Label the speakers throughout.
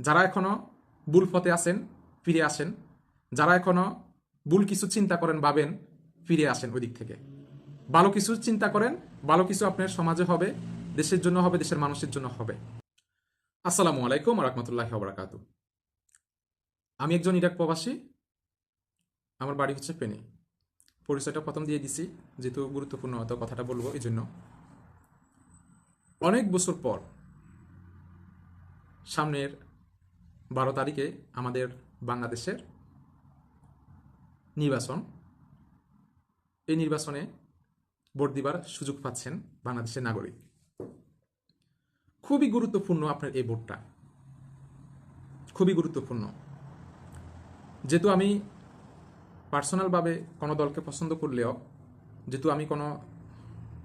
Speaker 1: যারা এখনও ভুল পথে আসেন ফিরে আসেন। যারা এখনও ভুল কিছু চিন্তা করেন, ভাবেন, ফিরে আসেন ওই দিক থেকে। ভালো কিছু চিন্তা করেন, ভালো কিছু আপনার সমাজে হবে, দেশের জন্য হবে, দেশের মানুষের জন্য হবে। আসসালামু আলাইকুম রহমতুল্লাহ বরাকাতু। আমি একজন ইরাক প্রবাসী। আমার বাড়ি হচ্ছে পেনে। পরিচয়টা প্রথম দিয়ে দিছি, যেহেতু গুরুত্বপূর্ণ হয়তো কথাটা বলব এই জন্য অনেক বছর পর সামনের বারো তারিখে আমাদের বাংলাদেশের নির্বাচন। এই নির্বাচনে ভোট দিবার সুযোগ পাচ্ছেন বাংলাদেশের নাগরিক। খুবই গুরুত্বপূর্ণ আপনার এই ভোটটা। খুবই গুরুত্বপূর্ণ। যেহেতু আমি পার্সোনালভাবে কোনো দলকে পছন্দ করলেও, যেহেতু আমি কোনো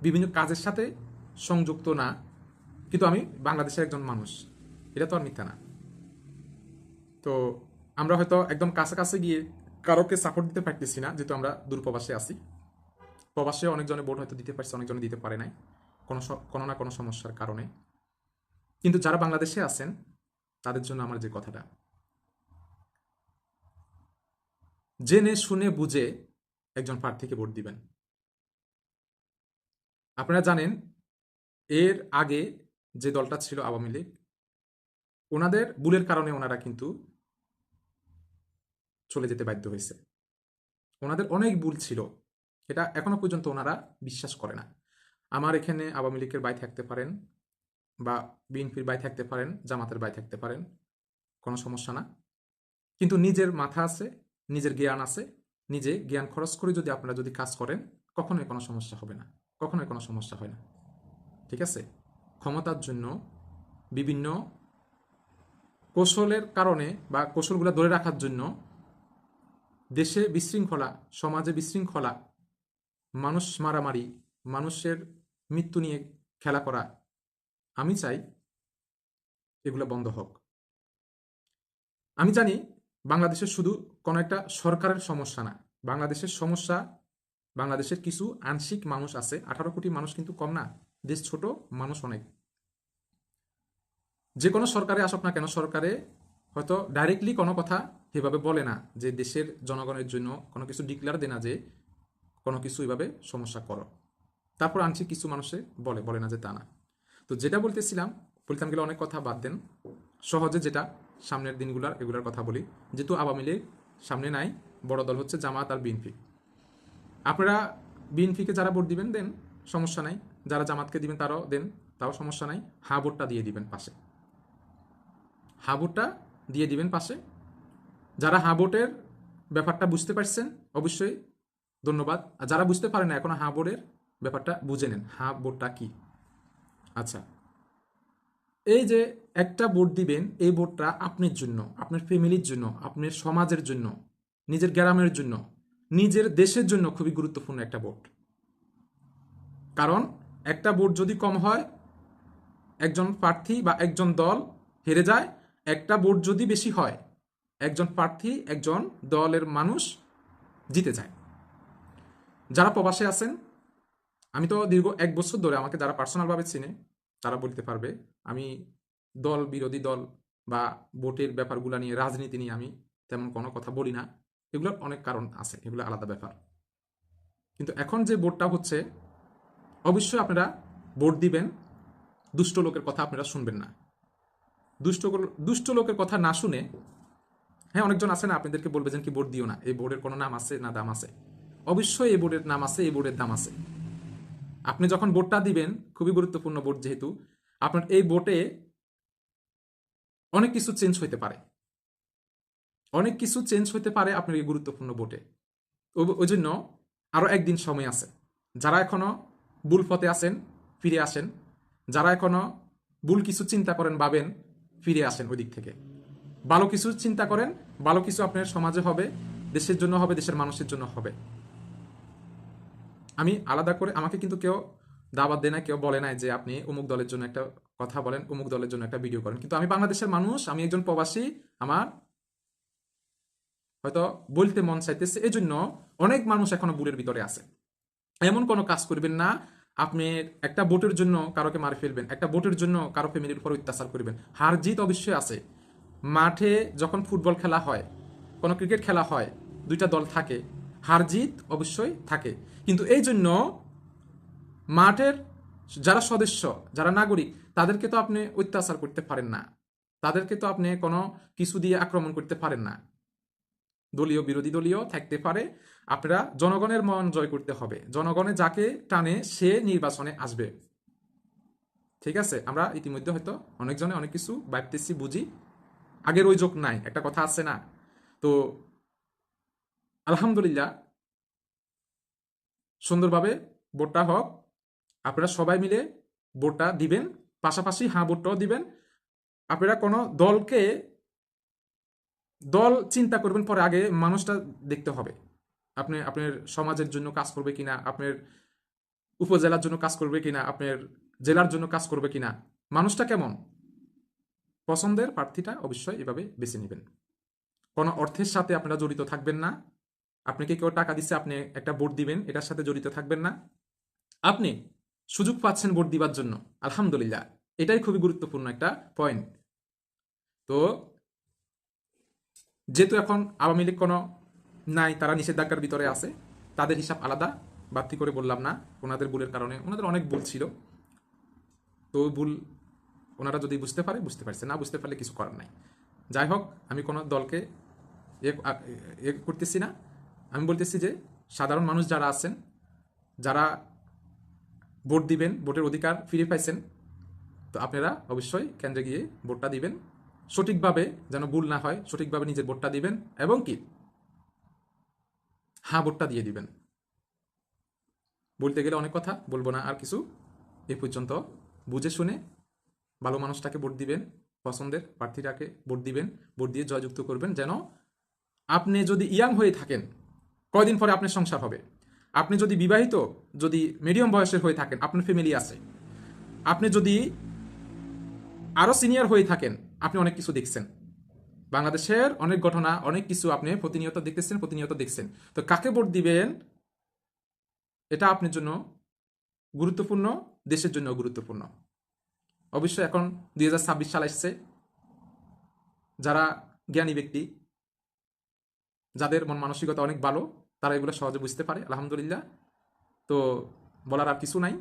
Speaker 1: বিভিন্ন কাজের সাথে সংযুক্ত না, কিন্তু আমি বাংলাদেশের একজন মানুষ, এটা তো আর মিথ্যা না। তো আমরা হয়তো একদম কাছাকাছি গিয়ে কারোকে সাপোর্ট দিতে পারতেছি না, যেহেতু আমরা দূরপ্রবাসে আছি। প্রবাসে অনেকজনে ভোট হয়তো দিতে পারছে, অনেকজনে দিতে পারে নাই, কোনো কোনো না কোনো সমস্যার কারণে। কিন্তু যারা বাংলাদেশে আছেন, তাদের জন্য আমার যে কথাটা। জেনে শুনে বুঝে একজন প্রার্থীকে ভোট দিবেন। আপনারা জানেন, এর আগে যে দলটা ছিল আওয়ামী লীগ, ওনাদের ভুলের কারণে ওনারা কিন্তু চলে যেতে বাধ্য হয়েছে। ওনাদের অনেক ভুল ছিল। এটা এখনও পর্যন্ত ওনারা বিশ্বাস করে না। আমার এখানে আওয়ামী লীগের বাই থাকতে পারেন বা বিএনপির বাই থাকতে পারেন, জামাতের বাই থাকতে পারেন, কোনো সমস্যা না। কিন্তু নিজের মাথা আছে, নিজের জ্ঞান আছে, নিজে জ্ঞান খরচ করে যদি আপনারা যদি কাজ করেন, কখনোই কোনো সমস্যা হবে না। কখনোই কোনো সমস্যা হয় না। ঠিক আছে? ক্ষমতার জন্য বিভিন্ন কৌশলের কারণে বা কৌশলগুলো ধরে রাখার জন্য দেশে বিশৃঙ্খলা, সমাজে বিশৃঙ্খলা, মানুষ মারামারি, মানুষের মৃত্যু নিয়ে খেলা করা। আমি চাই এগুলো বন্ধ হোক। আমি জানি বাংলাদেশের শুধু কোনো একটা সরকারের সমস্যা না। বাংলাদেশের সমস্যা, বাংলাদেশের কিছু আংশিক মানুষ আছে। আঠারো কোটি মানুষ কিন্তু কম না। দেশ ছোট, মানুষ অনেক। যে কোনো সরকারে আসুক না কেন, সরকারে হয়তো ডাইরেক্টলি কোনো কথা এভাবে বলে না যে দেশের জনগণের জন্য কোনো কিছু ডিক্লেয়ার দেয় না যে কোনো কিছু এভাবে সমস্যা করো। তারপর আনছি কিছু মানুষে বলে বলে না যে তা না। তো যেটা বলতেছিলাম বলতাম গেলে অনেক কথা বাদ দেন। সহজে যেটা সামনের দিনগুলার এগুলার কথা বলি। যেহেতু আওয়ামী লীগ সামনে নাই, বড় দল হচ্ছে জামাত আর বিএনপি। আপনারা বিএনপিকে যারা ভোট দিবেন, দেন সমস্যা নাই। যারা জামাতকে দিবেন তারাও দেন, তাও সমস্যা নাই। হা ভোটটা দিয়ে দিবেন পাশে। হা ভোটটা দিয়ে দিবেন পাশে। যারা হা ভোটের ব্যাপারটা বুঝতে পারছেন, অবশ্যই ধন্যবাদ। আর যারা বুঝতে পারেন এখনও হা ভোটের ব্যাপারটা, বুঝে নেন হা ভোটটা কি। আচ্ছা এই যে একটা বোর্ড দিবেন, এই বোর্ডটা আপনার জন্য, আপনার ফ্যামিলির জন্য, আপনার সমাজের জন্য, নিজের গ্রামের জন্য, নিজের দেশের জন্য খুবই গুরুত্বপূর্ণ একটা বোর্ড কারণ একটা বোর্ড যদি কম হয়, একজন প্রার্থী বা একজন দল হেরে যায় একটা ভোট যদি বেশি হয়, একজন প্রার্থী, একজন দলের মানুষ জিতে যায়। যারা প্রবাসে আছেন, আমি তো দীর্ঘ এক বছর ধরে আমাকে যারা পার্সোনালভাবে চিনে, তারা বলতে পারবে, আমি দল বিরোধী দল বা ভোটের ব্যাপারগুলো নিয়ে, রাজনীতি নিয়ে আমি তেমন কোনো কথা বলি না। এগুলোর অনেক কারণ আছে, এগুলো আলাদা ব্যাপার। কিন্তু এখন যে ভোটটা হচ্ছে, অবশ্যই আপনারা ভোট দিবেন, দুষ্ট লোকের কথা আপনারা শুনবেন না। দুষ্ট দুষ্ট লোকের কথা না শুনে হ্যাঁ অনেকজন আছে না, আপনাদেরকে বলবে যে কি ভোট দিও না, এই বোর্ডের কোনো নাম আছে না দাম আছে? অবশ্যই এই বোর্ডের নাম আছে, এই বোর্ডের দাম আছে। আপনি যখন ভোটটা দিবেন, খুবই গুরুত্বপূর্ণ ভোট যেহেতু, আপনার এই ভোটে অনেক কিছু চেঞ্জ হইতে পারে। অনেক কিছু চেঞ্জ হইতে পারে আপনার এই গুরুত্বপূর্ণ ভোটে ওই জন্য আরও একদিন সময় আছে। যারা এখনও ভুল পথে আসেন ফিরে আসেন। যারা এখনও ভুল কিছু চিন্তা করেন, ভাবেন ফিরে আসেন ওই দিক থেকে। ভালো কিছু চিন্তা করেন, ভালো কিছু আপনার সমাজে হবে, দেশের জন্য হবে, দেশের মানুষের জন্য হবে। আমি আলাদা করে, আমাকে কিন্তু কেউ দাবাত দেয় না, কেউ বলে নাই যে আপনি অমুক দলের জন্য একটা কথা বলেন, অমুক দলের জন্য একটা ভিডিও করেন। কিন্তু আমি বাংলাদেশের মানুষ, আমি একজন প্রবাসী, আমার হয়তো বলতে মন চাইতেছে এই জন্য অনেক মানুষ এখনও বুড়ের ভিতরে আছে। এমন কোনো কাজ করবেন না আপনি একটা বোটের জন্য কারোকে মারে ফেলবেন, একটা বোটের জন্য কারও ফ্যামিলির উপর অত্যাচার করবেন। হার জিত অবশ্যই আছে। মাঠে যখন ফুটবল খেলা হয়, কোনো ক্রিকেট খেলা হয়, দুইটা দল থাকে, হার জিত অবশ্যই থাকে। কিন্তু এই জন্য মাঠের যারা সদস্য, যারা নাগরিক, তাদেরকে তো আপনি অত্যাচার করতে পারেন না। তাদেরকে তো আপনি কোনো কিছু দিয়ে আক্রমণ করতে পারেন না। দলীয়, বিরোধী দলীয় থাকতে পারে। আপনারা জনগণের মন জয় করতে হবে। জনগণে যাকে টানে, সে নির্বাচনে আসবে। ঠিক আছে? আমরা ইতিমধ্যে হয়তো অনেকজনে অনেক কিছু ভাবতেছি, বুঝি। আগের ওই যোগ নাই, একটা কথা আছে না। তো আলহামদুলিল্লাহ, সুন্দরভাবে ভোটটা হোক। আপনারা সবাই মিলে ভোটটা দিবেন। পাশাপাশি হ্যাঁ ভোটটাও দিবেন। আপনারা কোনো দলকে দল চিন্তা করবেন পরে আগে মানুষটা দেখতে হবে। আপনি, আপনার সমাজের জন্য কাজ করবে কিনা, আপনার উপজেলার জন্য কাজ করবে কিনা, আপনার জেলার জন্য কাজ করবে কিনা, মানুষটা কেমন? পছন্দের প্রার্থীটা অবশ্যই এভাবে বেছে নেবেন। কোনো অর্থের সাথে আপনারা জড়িত থাকবেন না। আপনাকে কেউ টাকা দিচ্ছে আপনি একটা ভোট দিবেন, এটার সাথে জড়িত থাকবেন না। আপনি সুযোগ পাচ্ছেন ভোট দিবার জন্য, আলহামদুলিল্লাহ। এটাই খুবই গুরুত্বপূর্ণ একটা পয়েন্ট তো যেহেতু এখন আওয়ামী লীগ কোনো নাই, তারা নিষেধাজ্ঞার ভিতরে আছে, তাদের হিসাব আলাদা, বাড়তি করে বললাম না, ওনাদের ভুলের কারণে, ওনাদের অনেক ভুল ছিল। তো ভুল ওনারা যদি বুঝতে পারে, বুঝতে পারছে, না বুঝতে পারলে কিছু করার নাই। যাই হোক, আমি কোনো দলকে এ করতেছি না। আমি বলতেছি যে, সাধারণ মানুষ যারা আছেন, যারা ভোট দিবেন, ভোটের অধিকার ফিরে পাইছেন, তো আপনারা অবশ্যই কেন্দ্রে গিয়ে ভোটটা দিবেন। সঠিকভাবে যেন ভুল না হয়, সঠিকভাবে নিজের ভোটটা দিবেন এবং কি? হ্যাঁ ভোটটা দিয়ে দিবেন। বলতে গেলে অনেক কথা, বলব না আর কিছু। এই পর্যন্ত বুঝে শুনে ভালো মানুষটাকে ভোট দিবেন, পছন্দের প্রার্থীটাকে ভোট দিবেন, ভোট দিয়ে জয়যুক্ত করবেন যেন আপনি যদি ইয়াং হয়ে থাকেন, কয়দিন পরে আপনার সংসার হবে? আপনি যদি বিবাহিত, যদি মিডিয়াম বয়সের হয়ে থাকেন, আপনার ফ্যামিলি আছে। আপনি যদি আরও সিনিয়র হয়ে থাকেন আপনি অনেক কিছু দেখছেন। বাংলাদেশের অনেক ঘটনা, অনেক কিছু আপনি প্রতিনিয়ত দেখতেছেন, প্রতিনিয়ত দেখছেন। তো কাকে ভোট দিবেন? এটা আপনার জন্য গুরুত্বপূর্ণ, দেশের জন্য গুরুত্বপূর্ণ। অবশ্যই এখন দুই হাজার ছাব্বিশ সাল আসছে যারা জ্ঞানী ব্যক্তি, যাদের মন মানসিকতা অনেক ভালো, তারা এগুলো সহজে বুঝতে পারে, আলহামদুলিল্লাহ। তো বলার আর কিছু নাই।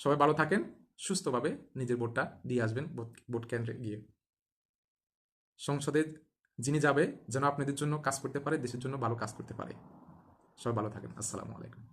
Speaker 1: সবাই ভালো থাকেন। সুস্থভাবে নিজের ভোটটা দিয়ে আসবেন ভোট কেন্দ্রে গিয়ে। সংসদে যিনি যাবে, যেন আপনাদের জন্য কাজ করতে পারে, দেশের জন্য ভালো কাজ করতে পারে। সবাই ভালো থাকেন। আসসালামু আলাইকুম।